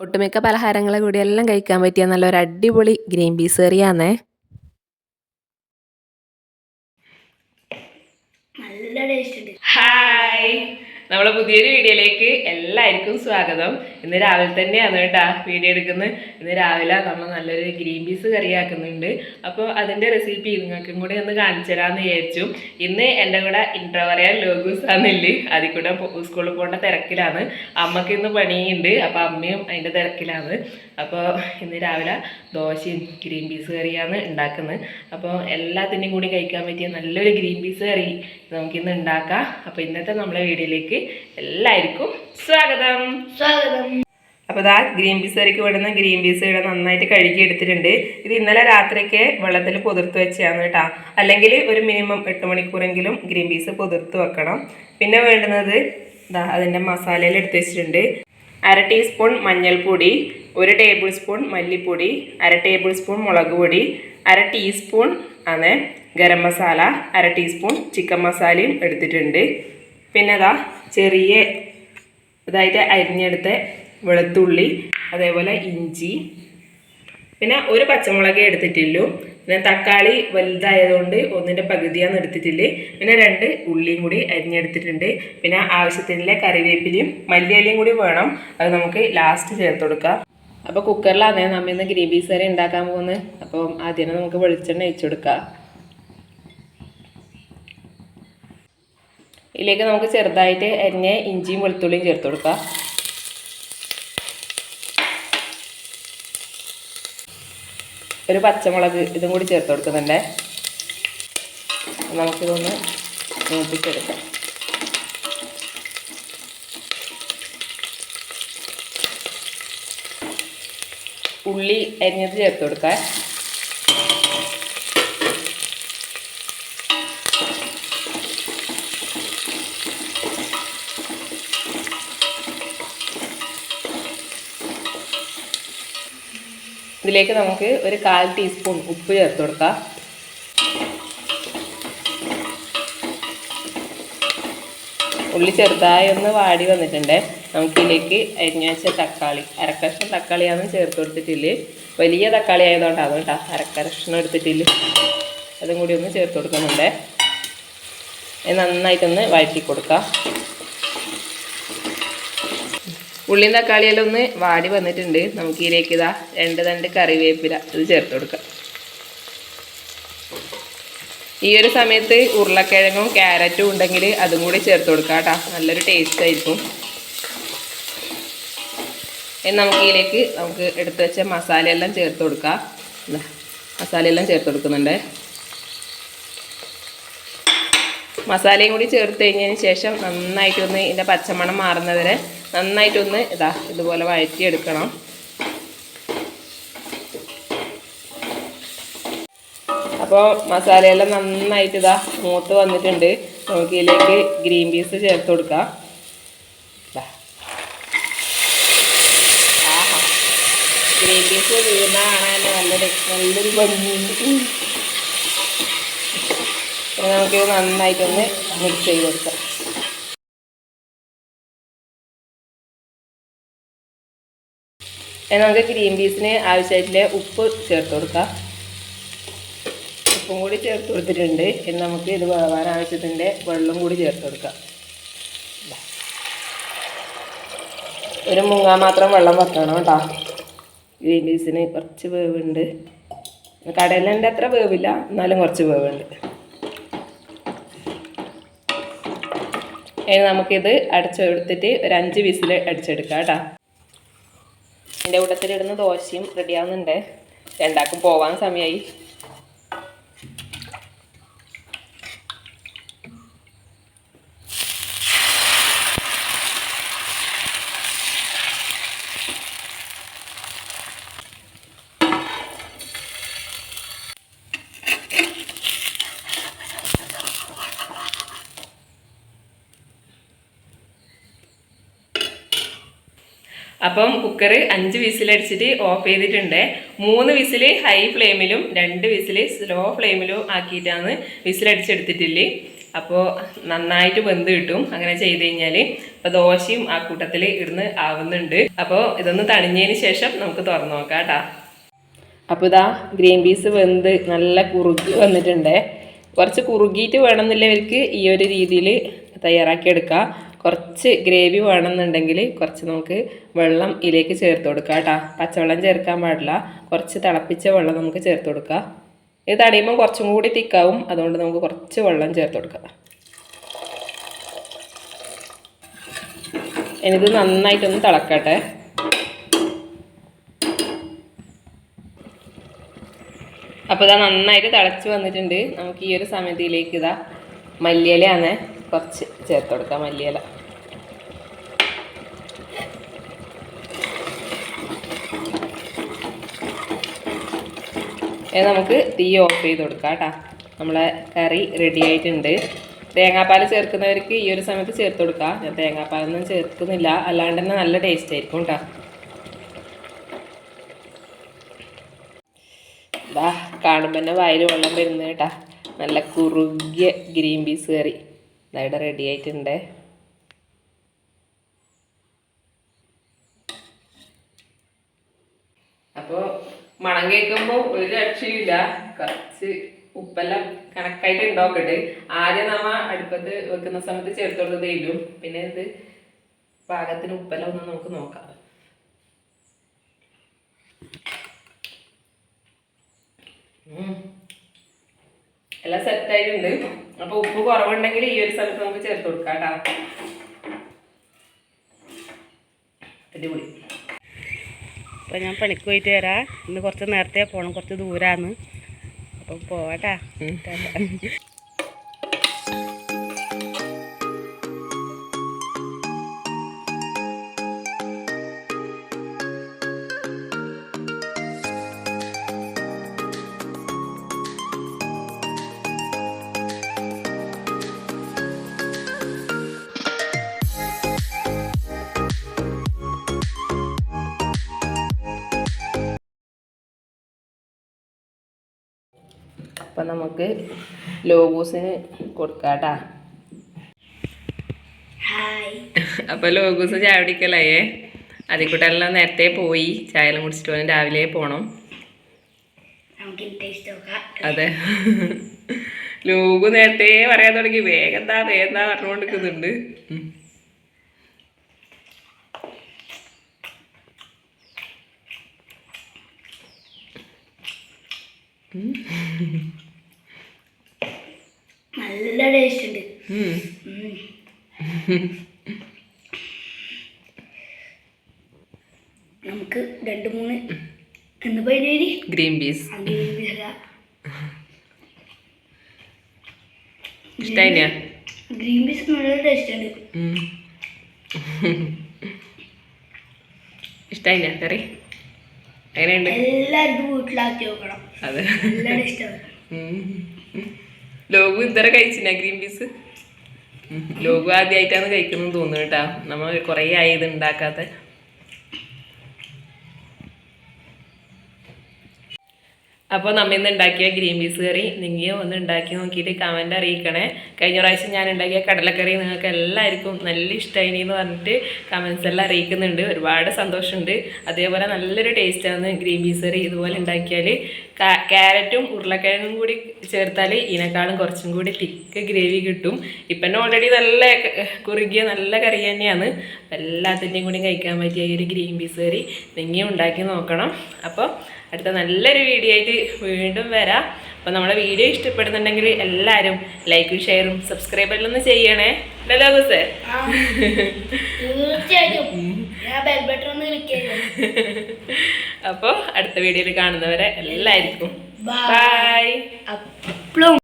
ഒട്ടുമിക്ക പലഹാരങ്ങളെ കൂടി എല്ലാം കഴിക്കാൻ പറ്റിയ നല്ലൊരു അടിപൊളി ഗ്രീൻ പീസ് കറിയാന്നേ. നല്ല ടേസ്റ്റ് ഹായ്. നമ്മളെ പുതിയൊരു വീഡിയോയിലേക്ക് എല്ലാവർക്കും സ്വാഗതം. ഇന്ന് രാവിലെ തന്നെയാണ് കേട്ടാ വീഡിയോ എടുക്കുന്നത്. ഇന്ന് രാവിലെ നമ്മൾ നല്ലൊരു ഗ്രീൻ പീസ് കറിയാക്കുന്നുണ്ട്. അപ്പോൾ അതിന്റെ റെസിപ്പി നിങ്ങൾക്കും കൂടി ഒന്ന് കാണിച്ചു തരാമെന്ന് വിചാരിച്ചു. ഇന്ന് എന്റെ കൂടെ ഇൻട്രോ പറയാൻ ലോഗൂസ് ആണെന്നില്ല? അതിൽ കൂടെ സ്കൂളിൽ പോകേണ്ട തിരക്കിലാണ്. അമ്മയ്ക്ക് ഇന്ന് പണിയുണ്ട്. അപ്പോൾ അമ്മയും അതിന്റെ തിരക്കിലാണ്. അപ്പോൾ ഇന്ന് രാവിലെ ദോശയും ഗ്രീൻ പീസ് കറിയാണ് ഉണ്ടാക്കുന്നത്. അപ്പോൾ എല്ലാത്തിന്റെയും കൂടി കഴിക്കാൻ പറ്റിയ നല്ലൊരു ഗ്രീൻ പീസ് കറി നമുക്കിന്ന് ഉണ്ടാക്കാം. അപ്പോൾ ഇന്നത്തെ നമ്മളെ വീഡിയോയിലേക്ക് എല്ലാവർക്കും സ്വാഗതം. സ്വാഗതം. അപ്പോൾ ഇതാ ഗ്രീൻ പീസ് കറിക്ക് വിടുന്ന ഗ്രീൻ പീസ് ഇവിടെ നന്നായിട്ട് കഴുകി എടുത്തിട്ടുണ്ട്. ഇത് ഇന്നലെ രാത്രിക്ക് വെള്ളത്തിൽ പുതിർത്ത് വെച്ചാണ് കേട്ടോ. അല്ലെങ്കിൽ ഒരു മിനിമം എട്ട് മണിക്കൂറെങ്കിലും ഗ്രീൻ പീസ് പുതിർത്ത് വെക്കണം. പിന്നെ വേണ്ടുന്നത് ഇതാ അതിന്റെ മസാലയിൽ എടുത്ത് വെച്ചിട്ടുണ്ട്. അര ടീസ്പൂൺ മഞ്ഞൾപ്പൊടി ഒരു ടേബിൾ സ്പൂൺ മല്ലിപ്പൊടി അര ടേബിൾ സ്പൂൺ മുളക് പൊടി അര ടീസ്പൂൺ ആണ് ഗരം മസാല അര ടീസ്പൂൺ ചിക്കൻ മസാലയും എടുത്തിട്ടുണ്ട്. പിന്നെ അതാ ചെറിയ ഇതായിട്ട് അരിഞ്ഞെടുത്ത വെളുത്തുള്ളി അതേപോലെ ഇഞ്ചി. പിന്നെ ഒരു പച്ചമുളകേ എടുത്തിട്ടുള്ളൂ. പിന്നെ തക്കാളി വലുതായതുകൊണ്ട് ഒന്നിന്റെ പകുതിയാണ് എടുത്തിട്ടില്ലേ. പിന്നെ രണ്ട് ഉള്ളിയും കൂടി അരിഞ്ഞെടുത്തിട്ടുണ്ട്. പിന്നെ ആവശ്യത്തിനുള്ള കറിവേപ്പിലയും മല്ലിയിലയും കൂടി വേണം. അത് നമുക്ക് ലാസ്റ്റ് ചേർത്ത് കൊടുക്കാം. അപ്പോൾ കുക്കറിലാണ് നമ്മൾ ഇന്ന് പീസ് കറി ഉണ്ടാക്കാൻ പോകുന്നത് അപ്പം ആദ്യം നമുക്ക് വെളിച്ചെണ്ണ ഒഴിച്ചു കൊടുക്കാം. ഇതിലേക്ക് നമുക്ക് ചെറുതായിട്ട് അരിഞ്ഞ ഇഞ്ചിയും വെളുത്തുള്ളിയും ചേർത്ത് കൊടുക്കാം. ഒരു പച്ചമുളക് ഇതും കൂടി ചേർത്ത് കൊടുക്കുന്നുണ്ട്. നമുക്കിതൊന്ന് മൂപ്പിച്ചെടുക്കാം. ഉള്ളി അരിഞ്ഞത് ചേർത്ത് കൊടുക്കാം. ഇതിലേക്ക് നമുക്ക് ഒരു കാൽ ടീസ്പൂൺ ഉപ്പ് ചേർത്ത് കൊടുക്കാം. ഉള്ളി ചെറുതായി ഒന്ന് വാടി വന്നിട്ടുണ്ട്. നമുക്കിതിലേക്ക് അരിഞ്ഞു വെച്ച തക്കാളി അരക്കഷ്ണം തക്കാളിയാണ് ചേർത്ത് കൊടുത്തിട്ടില്ല? വലിയ തക്കാളി ആയതുകൊണ്ടാണ് കേട്ടോ അരക്കഷ്ണം എടുത്തിട്ടില്ല? അതും കൂടി ഒന്ന് ചേർത്ത് കൊടുക്കുന്നുണ്ട്. നന്നായിട്ടൊന്ന് വഴറ്റി കൊടുക്കാം. ഉള്ളിയും തക്കാളിയെല്ലാം ഒന്ന് വാടി വന്നിട്ടുണ്ട്. നമുക്ക് ഇതിലേക്ക് ഇതാ രണ്ട് രണ്ട് കറിവേപ്പില ഇത് ചേർത്ത് കൊടുക്കാം. ഈ ഒരു സമയത്ത് ഉരുളക്കിഴങ്ങും ക്യാരറ്റും ഉണ്ടെങ്കിൽ അതും കൂടി ചേർത്ത് കൊടുക്കാം കേട്ടോ. നല്ലൊരു ടേസ്റ്റ് ആയിരിക്കും. നമുക്ക് ഇതിലേക്ക് നമുക്ക് എടുത്തു വെച്ച മസാലയെല്ലാം ചേർത്ത് കൊടുക്കാം. മസാലയെല്ലാം ചേർത്ത് കൊടുക്കുന്നുണ്ട്. മസാലയും കൂടി ചേർത്ത് കഴിഞ്ഞതിന് ശേഷം നന്നായിട്ടൊന്ന് ഇതിന്റെ പച്ചമണം മാറുന്നവരെ നന്നായിട്ടൊന്ന് ഇതാ ഇതുപോലെ വഴറ്റിയെടുക്കണം. അപ്പോൾ മസാലയെല്ലാം നന്നായിട്ട് ഇതാ മൂത്ത് വന്നിട്ടുണ്ട്. നമുക്ക് ഇതിലേക്ക് ഗ്രീൻ പീസ് ചേർത്ത് കൊടുക്കാം. ഗ്രീൻ പീസ് വീണ കാണാൻ നല്ലൊരു നല്ലൊരു ഭംഗി. നമുക്ക് നമുക്കിത് നന്നായിട്ടൊന്ന് മിക്സ് ചെയ്ത് കൊടുക്കാം. നമുക്ക് ഗ്രീൻ പീസിന് ആവശ്യമായിട്ടുള്ള ഉപ്പ് ചേർത്ത് കൊടുക്കാം. ഉപ്പും കൂടി ചേർത്ത് കൊടുത്തിട്ടുണ്ട്. ഇനി നമുക്ക് ഇത് വേവാൻ ആവശ്യത്തിന്റെ വെള്ളം കൂടി ചേർത്ത് കൊടുക്കാം. ഒരു മുങ്ങാൻ മാത്രം വെള്ളം വെക്കണം കേട്ടോ. ഗ്രീൻ പീസിന് കുറച്ച് വേവുണ്ട്. കടലിന്റെ അത്ര വേവില്ല എന്നാലും കുറച്ച് വേവുണ്ട്. ഇനി നമുക്കിത് അടച്ചെടുത്തിട്ട് ഒരു അഞ്ച് വിസിൽ അടിച്ചെടുക്കാം കേട്ടോ. എന്റെ കൂട്ടത്തിലിടുന്ന ദോശയും റെഡിയാവുന്നുണ്ട് രണ്ടാക്കും പോവാൻ സമയമായി അപ്പം കുക്കർ അഞ്ച് വിസിലടിച്ചിട്ട് ഓഫ് ചെയ്തിട്ടുണ്ട്. മൂന്ന് വിസിൽ ഹൈ ഫ്ലെയിമിലും രണ്ട് വിസിൽ സ്ലോ ഫ്ലെയിമിലും ആക്കിയിട്ടാണ് വിസിലടിച്ചെടുത്തിട്ടില്ലേ അപ്പോൾ നന്നായിട്ട് വെന്ത് കിട്ടും അങ്ങനെ ചെയ്ത് കഴിഞ്ഞാൽ അപ്പോൾ ദോശയും ആ കൂട്ടത്തിൽ ഇടുന്ന് ആവുന്നുണ്ട്. അപ്പോൾ ഇതൊന്ന് തണിഞ്ഞതിന് ശേഷം നമുക്ക് തുറന്നു നോക്കാം കേട്ടോ. അപ്പോൾ ഇതാ ഗ്രീൻ പീസ് വെന്ത് നല്ല കുറുകി വന്നിട്ടുണ്ട്. കുറച്ച് കുറുകിയിട്ട് വേണമെന്നില്ലവർക്ക് ഈ ഒരു രീതിയിൽ തയ്യാറാക്കിയെടുക്കുക കുറച്ച് ഗ്രേവി വേണമെന്നുണ്ടെങ്കിൽ കുറച്ച് നമുക്ക് വെള്ളം ഇതിലേക്ക് ചേർത്ത് കൊടുക്കുക കേട്ടോ. പച്ചവെള്ളം ചേർക്കാൻ പാടില്ല. കുറച്ച് തിളപ്പിച്ച വെള്ളം നമുക്ക് ചേർത്ത് കൊടുക്കുക. ഇത് തടയുമ്പോൾ കുറച്ചും കൂടി തിക്കാവും അതുകൊണ്ട് നമുക്ക് കുറച്ച് വെള്ളം ചേർത്ത് കൊടുക്കാം. ഇനിയിത് നന്നായിട്ടൊന്ന് തിളക്കട്ടെ. അപ്പോൾ ഇതാ നന്നായിട്ട് തിളച്ച് വന്നിട്ടുണ്ട്. നമുക്ക് ഈ ഒരു സമയത്തിലേക്ക് ഇതാ മല്ലിയിലയാണ് കുറച്ച് ചേർത്ത് കൊടുക്കാം മല്ലിയില. നമുക്ക് തീ ഓഫ് ചെയ്ത് കൊടുക്കാം കേട്ടോ. നമ്മളെ കറി റെഡി ആയിട്ടുണ്ട്. തേങ്ങാപ്പാൽ ചേർക്കുന്നവർക്ക് ഈ ഒരു സമയത്ത് ചേർത്ത് കൊടുക്കാം. ഞാൻ തേങ്ങാപ്പാലൊന്നും ചേർക്കുന്നില്ല. അല്ലാണ്ട് തന്നെ നല്ല ടേസ്റ്റ് ആയിരിക്കും കേട്ടോ. കാണുമ്പോൾ തന്നെ വയൽ വെള്ളം വരുന്നത് കേട്ടാ. നല്ല കുറുകിയ ഗ്രീൻ പീസ് കറി. ഇതായിട്ട് റെഡി ആയിട്ടുണ്ട്. അപ്പോൾ മണം കേൾക്കുമ്പോൾ ഒരു രക്ഷയില്ല കുറച്ച് ഉപ്പെല്ലാം കണക്കായിട്ട് ഉണ്ടാക്കട്ടെ. ആദ്യം നമ്മ അടുപ്പത്ത് വെക്കുന്ന സമയത്ത് ചേർത്ത് ഇല്ലും പിന്നെ ഇത് പാകത്തിന് ഉപ്പെല്ലാം ഒന്ന് നമുക്ക് നോക്കാം. എല്ലാം സെറ്റ് ആയിട്ടുണ്ട്. അപ്പൊ ഉപ്പ് കുറവുണ്ടെങ്കിൽ ഈ ഒരു സ്ഥലത്ത് നമുക്ക് ചേർത്ത് കൊടുക്കാം കേട്ടോ. അടിപൊളി. അപ്പോൾ ഞാൻ പണിക്ക് പോയിട്ട് വരാം. ഇന്ന് കുറച്ച് നേരത്തെ പോകണം കുറച്ച് ദൂരാന്ന്. അപ്പം പോവാട്ടാ. അപ്പൊ നമുക്ക് ലോഗൂസിന് കൊടുക്കാം കേട്ടാ അപ്പോൾ ലോഗോസ് ചായ കുടിക്കലായേ? അതിക്കൂട്ടെല്ലാം നേരത്തെ പോയി. ചായ എല്ലാം കുടിച്ചിട്ട് വന്ന് രാവിലെ നോക്കാം. അതെ. ലോഗു നേരത്തെ പറയാൻ തുടങ്ങി. വേഗം എന്താ വേഗം എന്താ പറഞ്ഞുകൊണ്ടിരിക്കുന്നുണ്ട്. ഉം. നല്ല ടേസ്റ്റ് ഉണ്ട്. നമുക്ക് രണ്ട് മൂന്ന് എന്ന് പേര് ഗ്രീൻ പീസ് ഗ്രീൻ പീസ് നല്ല ടേസ്റ്റ് ഉണ്ട്. കറി? എങ്ങനെയുണ്ട്? എല്ലാവർക്കും വീട്ടിലാക്കി നോക്കണം അതെ. നല്ല ടേസ്റ്റാണ് ലോഗു ഇതുവരെ കഴിച്ചില്ല ഗ്രീൻ പീസ്. ലോകു ലോഗു ആദ്യമായിട്ടാണ് കഴിക്കുന്നത് തോന്നുന്നു കേട്ടാ. നമ്മൾ കുറേ ആയത് ഉണ്ടാക്കാത്ത. അപ്പോൾ നമ്മ ഇന്ന് ഉണ്ടാക്കിയ ഗ്രീൻ പീസ് കറി. നിങ്ങൾ ഒന്ന് ഉണ്ടാക്കി നോക്കിയിട്ട് കമന്റ് അറിയിക്കണേ. കഴിഞ്ഞ പ്രാവശ്യം ഞാൻ ഉണ്ടാക്കിയ കടലക്കറി നിങ്ങൾക്ക് എല്ലാവർക്കും നല്ല ഇഷ്ടമായി എന്ന് പറഞ്ഞിട്ട് കമൻസ് എല്ലാം അറിയിക്കുന്നുണ്ട്. ഒരുപാട് സന്തോഷമുണ്ട്. അതേപോലെ നല്ലൊരു ടേസ്റ്റാണ് ഗ്രീൻ പീസ് കറി ഇതുപോലെ ഉണ്ടാക്കിയാൽ ക്യാരറ്റും ഉരുളക്കിഴങ്ങും കൂടി ചേർത്താൽ ഇതിനേക്കാളും കുറച്ചും കൂടി തിക്ക് ഗ്രേവി കിട്ടും. ഇപ്പം തന്നെ ഓൾറെഡി നല്ല കുറുകിയ നല്ല കറി തന്നെയാണ്. എല്ലാത്തിന്റെയും കൂടി കഴിക്കാൻ പറ്റിയ ഈ ഒരു ഗ്രീൻ പീസ് കറി നിങ്ങൾ ഉണ്ടാക്കി നോക്കണം. അപ്പോൾ അടുത്ത നല്ലൊരു വീഡിയോ ആയിട്ട് വീണ്ടും വരാം. അപ്പോൾ നമ്മളെ വീഡിയോ ഇഷ്ടപ്പെടുന്നുണ്ടെങ്കിൽ എല്ലാവരും ലൈക്കും ഷെയറും സബ്സ്ക്രൈബെല്ലാം ഒന്ന് ചെയ്യണേ. അല്ലല്ലോ ഗുസേ അപ്പോൾ അടുത്ത വീഡിയോയിൽ കാണുന്നവരെ എല്ലാവർക്കും. ബൈ